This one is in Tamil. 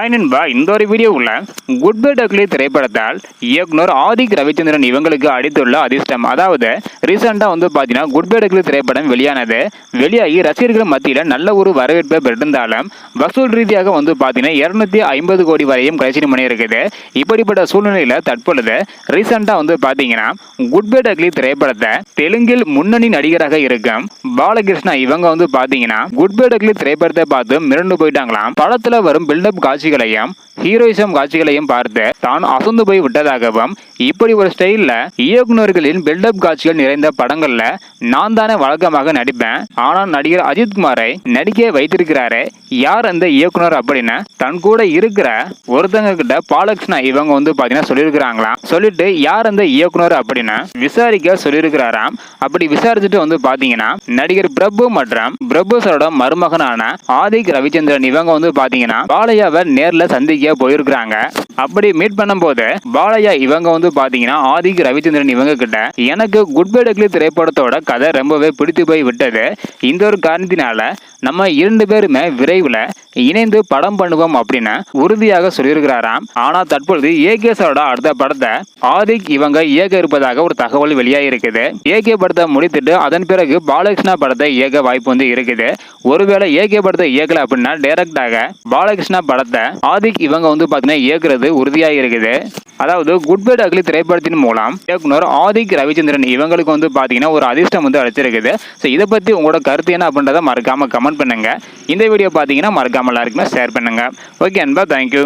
ஹாய் நண்பா இந்த ஒரு வீடியோவில் குட் பை டக்லி திரைப்படத்தால் இயக்குனர் ஆதிக் ரவிச்சந்திரன் இவங்களுக்கு அடித்துள்ள அதிர்ஷ்டம். அதாவது ரீசெண்டாக வந்து பார்த்தீங்கன்னா குட் பை டக்லி திரைப்படம் வெளியானது வெளியாகி ரசிகர்கள் மத்தியில் நல்ல ஒரு வரவேற்பை பெற்றிருந்தாலும் வசூல் ரீதியாக வந்து பார்த்தீங்கன்னா இரநூத்தி ஐம்பது கோடி வரையும் கடைசி பண்ணி இருக்குது. இப்படிப்பட்ட சூழ்நிலையில் தற்பொழுது ரீசெண்டாக வந்து பார்த்தீங்கன்னா குட் பை டக்லி திரைப்படத்தை தெலுங்கில் முன்னணி நடிகராக இருக்கும் பாலகிருஷ்ணா இவங்க வந்து பார்த்தீங்கன்னா குட் பை டக்லி திரைப்படத்தை பார்த்து மிரண்டு போயிட்டாங்களாம். படத்தில் வரும் பில்டப் காட்சிகளையும் ஹீரோயிசம் காட்சிகளையும் பார்த்து தான் அசந்து போய் விட்டதாகவும் இப்படி ஒரு ஸ்டைலில் இயக்குனர்களின் பில்டப் காட்சிகள் நிறைந்த படங்களில் நான் தானே வழக்கமாக நடிப்பேன். ஆனால் நடிகர் அஜித்குமாரை நடிக்க வைத்திருக்கிறாரே யார் அந்த இயக்குனர் அப்படின்னு தன் கூட இருக்கிற ஒருத்தங்க கிட்ட பாலகிருஷ்ணா இவங்க வந்து பார்த்தீங்கன்னா சொல்லியிருக்கிறாங்களாம். சொல்லிட்டு யார் அந்த இயக்குனர் அப்படின்னு விசாரிக்க சொல்லியிருக்கிறாராம். அப்படி விசாரிச்சுட்டு வந்து பார்த்தீங்கன்னா நடிகர் பிரபு மற்றும் பிரபு சாரோட மருமகனான ஆதிக் ரவிச்சந்திரன் இவங்க வந்து பார்த்தீங்கன்னா பாலையாவை நேரில் சந்திக்க போயிருக்கிறாங்க. அப்படி மீட் பண்ணும்போது பாலையா இவங்க வந்து பார்த்தீங்கன்னா ஆதிக் ரவிச்சந்திரன் இவங்க கிட்ட எனக்கு குட் பை டக்லி திரைப்படத்தோட கதை ரொம்பவே பிடித்து போய் விட்டது. இந்த ஒரு காரணத்தினால நம்ம இரண்டு பேருமே விரைவில் இணைந்து படம் பண்ணுவோம் அப்படின்னு உறுதியாக சொல்லியிருக்கிறாராம். ஆனால் தற்பொழுது ஏகே அடுத்த படத்தை ஆதிக் இவங்க இயக்க இருப்பதாக ஒரு தகவல் வெளியாகிருக்குது ஏகே படத்தை முடித்துட்டு அதன் பிறகு பாலகிருஷ்ணா படத்தை இயக்க வாய்ப்பு வந்து இருக்குது. ஒருவேளை ஏகே படத்தை இயக்கல அப்படின்னா டைரக்டாக பாலகிருஷ்ணா படத்தை ஆதிக் இவங்க வந்து பார்த்தீங்கன்னா இயக்குறது உறுதியாக இருக்குது. அதாவது குட் பேட் அக்லி திரைப்படத்தின் மூலம் இயக்குனர் ஆதிக் ரவிச்சந்திரன் இவங்களுக்கு வந்து பார்த்தீங்கன்னா ஒரு அதிர்ஷ்டம் வந்து அழைச்சிருக்குது ஸோ இதை பற்றி உங்களோட கருத்து என்ன அப்படின்றத மறக்காம கமெண்ட் பண்ணுங்க. இந்த வீடியோ பார்த்தீங்கன்னா மறக்காம எல்லாருக்குமே ஷேர் பண்ணுங்க. ஓகே அன்பா தேங்க்யூ